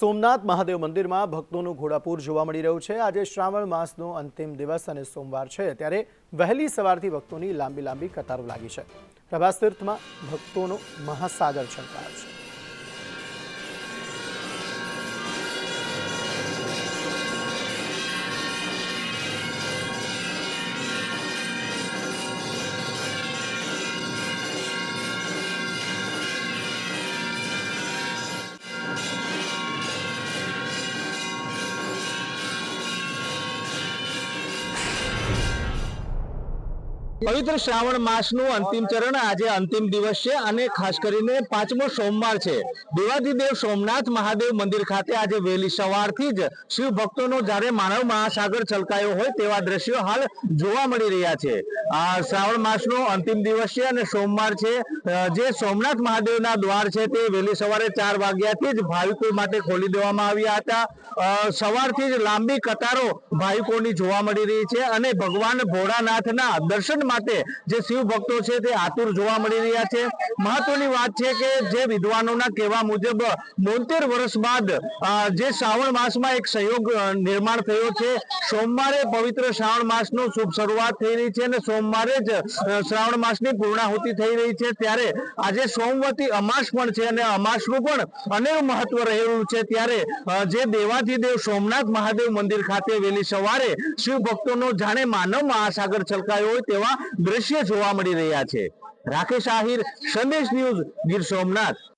સોમનાથ મહાદેવ મંદિરમાં ભક્તોનું ઘોડાપૂર જોવા મળી રહ્યું છે. આજે શ્રાવણ માસનો અંતિમ દિવસ અને સોમવાર છે. ત્યારે વહેલી સવારથી ભક્તોની લાંબી લાંબી કતારો લાગી છે. પ્રભાસ તીર્થમાં ભક્તોનો મહાસાગર છલકાયો છે. પવિત્ર શ્રાવણ માસનું અંતિમ ચરણ આજે અંતિમ દિવસ છે અને ખાસ કરીને પાંચમો સોમવાર છે. દેવાધિદેવ સોમનાથ મહાદેવ મંદિર ખાતે આજે વહેલી સવારથી જ શિવ ભક્તોનો જ્યારે માનવ મહાસાગર છલકાયો હોય તેવા દ્રશ્યો હાલ જોવા મળી રહ્યા છે. આ શ્રાવણ માસનો અંતિમ દિવસ છે અને સોમવાર છે. જે સોમનાથ મહાદેવના દ્વાર છે તે વહેલી સવારે ચાર વાગ્યાથી જ ભાવિકો માટે ખોલી દેવામાં આવ્યા હતા. સવારથી જ લાંબી કતારો ભાવિકોની જોવા મળી રહી છે અને ભગવાન ભોળાનાથના દર્શન માટે જે શિવ ભક્તો છે તે આતુર જોવા મળી રહ્યા છે. મહત્વની વાત છે કે જે વિદ્વાનોના કહેવા મુજબ બોતેર વર્ષ બાદ જે શ્રાવણ માસમાં એક સહયોગ નિર્માણ થયો છે. સોમવારે પવિત્ર શ્રાવણ માસનો શુભ શરૂઆત થઈ રહી છે અને સોમવારે જ શ્રાવણ માસની પૂર્ણાહુતિ થઈ રહી છે. ત્યારે આજે સોમવતી અમાસ પણ છે અને અમાસનું પણ અનેક મહત્વ રહેલું છે. ત્યારે જે દેવાધિદેવ સોમનાથ મહાદેવ મંદિર ખાતે વહેલી સવારે શિવ ભક્તોનો જાણે માનવ મહાસાગર છલકાયો હોય તેવા દ્રશ્ય જોવા મળી રહ્યા છે. રાકેશ આહિર સંદેશ ન્યૂઝ ગીર સોમનાથ.